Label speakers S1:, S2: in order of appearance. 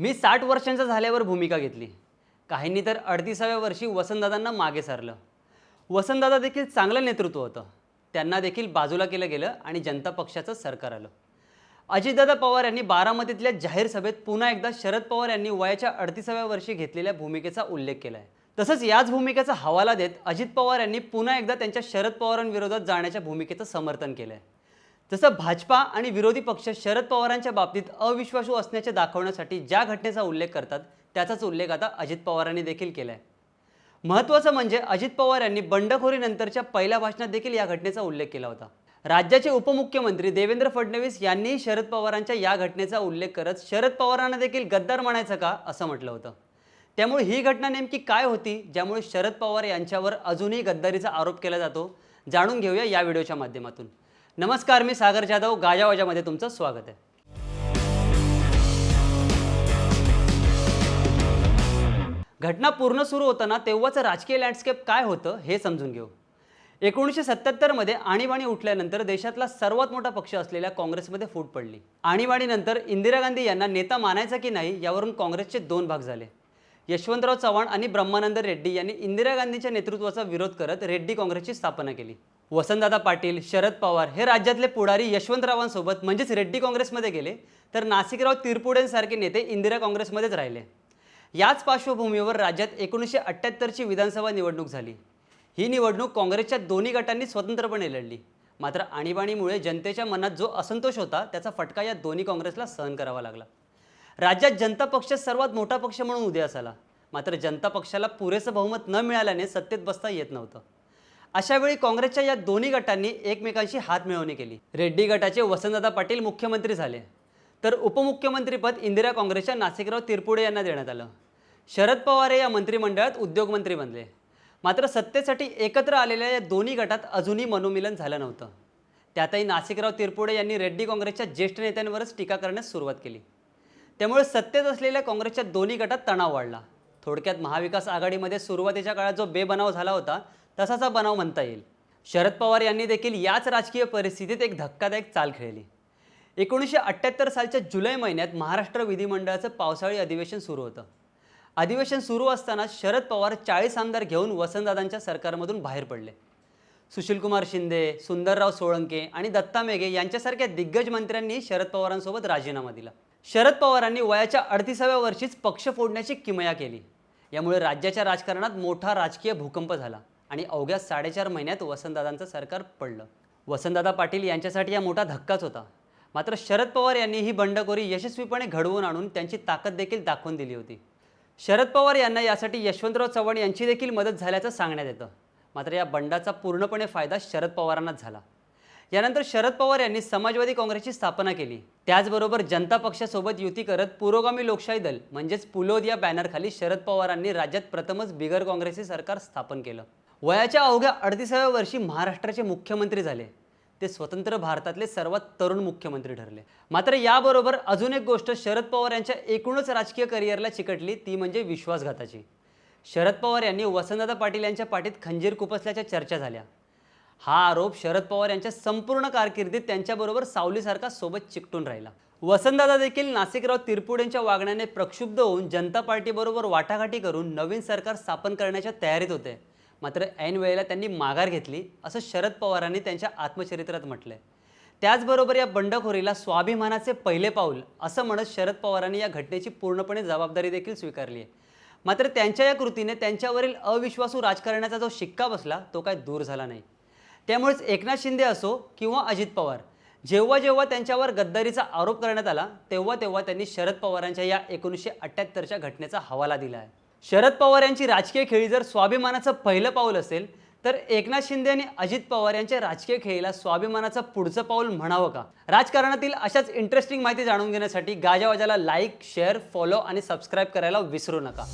S1: मी साठ वर्षांचा झाल्यावर भूमिका घेतली. काहींनी तर अडतीसाव्या वर्षी वसंतदादांना मागे सारलं. वसंतदादा देखील चांगलं नेतृत्व होतं. त्यांना देखील बाजूला केलं गेलं आणि जनता पक्षाचं सरकार आलं. अजितदादा पवार यांनी बारामतीतल्या जाहीर सभेत पुन्हा एकदा शरद पवार यांनी वयाच्या अडतीसाव्या वर्षी घेतलेल्या भूमिकेचा उल्लेख केला आहे तसंच याच भूमिकेचा हवाला देत अजित पवार यांनी पुन्हा एकदा त्यांच्या शरद पवारांविरोधात जाण्याच्या भूमिकेचं समर्थन केलं आहे जसं भाजपा आणि विरोधी पक्ष शरद पवारांच्या बाबतीत अविश्वासू असण्याचे दाखवण्यासाठी ज्या घटनेचा उल्लेख करतात त्याचाच उल्लेख आता अजित पवारांनी देखील केला आहे महत्त्वाचं म्हणजे अजित पवार यांनी बंडखोरीनंतरच्या पहिल्या भाषणात देखील या घटनेचा उल्लेख केला होता. राज्याचे उपमुख्यमंत्री देवेंद्र फडणवीस यांनी शरद पवारांच्या या घटनेचा उल्लेख करत शरद पवारांना देखील गद्दार म्हणायचं का असं म्हटलं होतं. त्यामुळे ही घटना नेमकी काय होती ज्यामुळे शरद पवार यांच्यावर अजूनही गद्दारीचा आरोप केला जातो जाणून घेऊया या व्हिडिओच्या माध्यमातून. नमस्कार मी सागर जाधव. गाजावाजामध्ये तुमचं स्वागत आहे. घटना पूर्ण सुरू होताना तेव्हाचं राजकीय लँडस्केप काय होतं हे समजून घेऊ. एकोणीसशे सत्याहत्तरमध्ये आणीबाणी उठल्यानंतर देशातला सर्वात मोठा पक्ष असलेल्या काँग्रेसमध्ये फूट पडली. आणीबाणीनंतर इंदिरा गांधी यांना नेता मानायचा की नाही यावरून काँग्रेसचे दोन भाग झाले. यशवंतराव चव्हाण आणि ब्रह्मानंद रेड्डी यांनी इंदिरा गांधींच्या नेतृत्वाचा विरोध करत रेड्डी काँग्रेसची स्थापना केली. वसंतदादा पाटील शरद पवार हे राज्यातले पुढारी यशवंतरावांसोबत म्हणजेच रेड्डी काँग्रेसमध्ये गेले तर नाशिकराव तिरपुडेंसारखे नेते इंदिरा काँग्रेसमध्येच राहिले. याच पार्श्वभूमीवर राज्यात एकोणीसशे अठ्ठ्याहत्तरची विधानसभा निवडणूक झाली. ही निवडणूक काँग्रेसच्या दोन्ही गटांनी स्वतंत्रपणे लढली. मात्र आणीबाणीमुळे जनतेच्या मनात जो असंतोष होता त्याचा फटका या दोन्ही काँग्रेसला सहन करावा लागला. राज्यात जनता पक्ष सर्वात मोठा पक्ष म्हणून उदयास आला. मात्र जनता पक्षाला पुरेसं बहुमत न मिळाल्याने सत्तेत बसता येत नव्हतं. अशावेळी काँग्रेसच्या या दोन्ही गटांनी एकमेकांशी हात मिळवणी केली. रेड्डी गटाचे वसंतदादा पाटील मुख्यमंत्री झाले. तर उपमुख्यमंत्रीपद इंदिरा काँग्रेसच्या नाशिकराव तिरपुडे यांना देण्यात आलं. शरद पवार हे या मंत्रिमंडळात उद्योगमंत्री बनले. मात्र सत्तेसाठी एकत्र आलेल्या या दोन्ही गटात अजूनही मनोमिलन झालं नव्हतं. त्यातही नाशिकराव तिरपुडे यांनी रेड्डी काँग्रेसच्या ज्येष्ठ नेत्यांवरच टीका करण्यास सुरुवात केली. त्यामुळे सत्तेत असलेल्या काँग्रेसच्या दोन्ही गटात तणाव वाढला. थोडक्यात महाविकास आघाडीमध्ये सुरुवातीच्या काळात जो बेबनाव झाला होता तसाचा बनाव म्हणता येईल. शरद पवार यांनी देखील याच राजकीय परिस्थितीत एक धक्कादायक चाल खेळली. एकोणीसशे अठ्ठ्याहत्तर सालच्या जुलै महिन्यात महाराष्ट्र विधिमंडळाचं पावसाळी अधिवेशन सुरू होतं. अधिवेशन सुरू असताना शरद पवार चाळीस आमदार घेऊन वसंतदादांच्या सरकारमधून बाहेर पडले. सुशीलकुमार शिंदे सुंदरराव सोळंके आणि दत्ता मेघे यांच्यासारख्या दिग्गज मंत्र्यांनी शरद पवारांसोबत राजीनामा दिला. शरद पवारांनी वयाच्या अडतीसाव्या वर्षीच पक्ष फोडण्याची किमया केली. यामुळे राज्याच्या राजकारणात मोठा राजकीय भूकंप झाला. आणि अवघ्या साडेचार महिन्यात वसंतदादांचं सरकार पडलं. वसंतदादा पाटील यांच्यासाठी हा मोठा धक्काच होता. मात्र शरद पवार यांनी ही बंडखोरी यशस्वीपणे घडवून आणून त्यांची ताकद देखील दाखवून दिली होती. शरद पवार यांना यासाठी यशवंतराव चव्हाण यांची देखील मदत झाल्याचं सांगण्यात येतं. मात्र या बंडाचा पूर्णपणे फायदा शरद पवारांनाच झाला. यानंतर शरद पवार यांनी समाजवादी काँग्रेसची स्थापना केली. त्याचबरोबर जनता पक्षासोबत युती करत पुरोगामी लोकशाही दल म्हणजेच पुलोद या बॅनरखाली शरद पवारांनी राज्यात प्रथमच बिगर काँग्रेसी सरकार स्थापन केलं. वयाच्या अवघ्या अडतीसाव्या वर्षी महाराष्ट्राचे मुख्यमंत्री झाले. ते स्वतंत्र भारतातले सर्वात तरुण मुख्यमंत्री ठरले. मात्र याबरोबर अजून एक गोष्ट शरद पवार यांच्या एकूणच राजकीय करिअरला चिकटली ती म्हणजे विश्वासघाताची. शरद पवार यांनी वसंतदादा पाटील यांच्या पाठीत खंजीर खुपसल्याच्या चर्चा झाल्या. हा आरोप शरद पवार यांच्या संपूर्ण कारकिर्दीत त्यांच्याबरोबर सावलीसारखा सोबत चिकटून राहिला. वसंतदादा देखील नाशिकराव तिरपुडेंच्या वागण्याने प्रक्षुब्ध होऊन जनता पार्टीबरोबर वाटाघाटी करून नवीन सरकार स्थापन करण्याच्या तयारीत होते. मात्र ऐन वेळेला त्यांनी माघार घेतली असं शरद पवारांनी त्यांच्या आत्मचरित्रात म्हटलं आहे त्याचबरोबर या बंडखोरीला स्वाभिमानाचे पहिले पाऊल असं म्हणत शरद पवारांनी या घटनेची पूर्णपणे जबाबदारी देखील स्वीकारली आहे मात्र त्यांच्या या कृतीने त्यांच्यावरील अविश्वासू राजकारणाचा जो शिक्का बसला तो काय दूर झाला नाही. त्यामुळेच एकनाथ शिंदे असो किंवा अजित पवार जेव्हा जेव्हा त्यांच्यावर गद्दारीचा आरोप करण्यात आला तेव्हा तेव्हा त्यांनी शरद पवारांच्या या एकोणीसशे अठ्ठ्याहत्तरच्या घटनेचा हवाला दिला आहे शरद पवार यांची राजकीय खेळी जर स्वाभिमानाचं पहिलं पाऊल असेल तर एकनाथ शिंदे आणि अजित पवार यांच्या राजकीय खेळीला स्वाभिमानाचं पुढचं पाऊल म्हणावं का? राजकारणातील अशाच इंटरेस्टिंग माहिती जाणून घेण्यासाठी गाजावाजाला लाईक शेअर फॉलो आणि सबस्क्राईब करायला विसरू नका.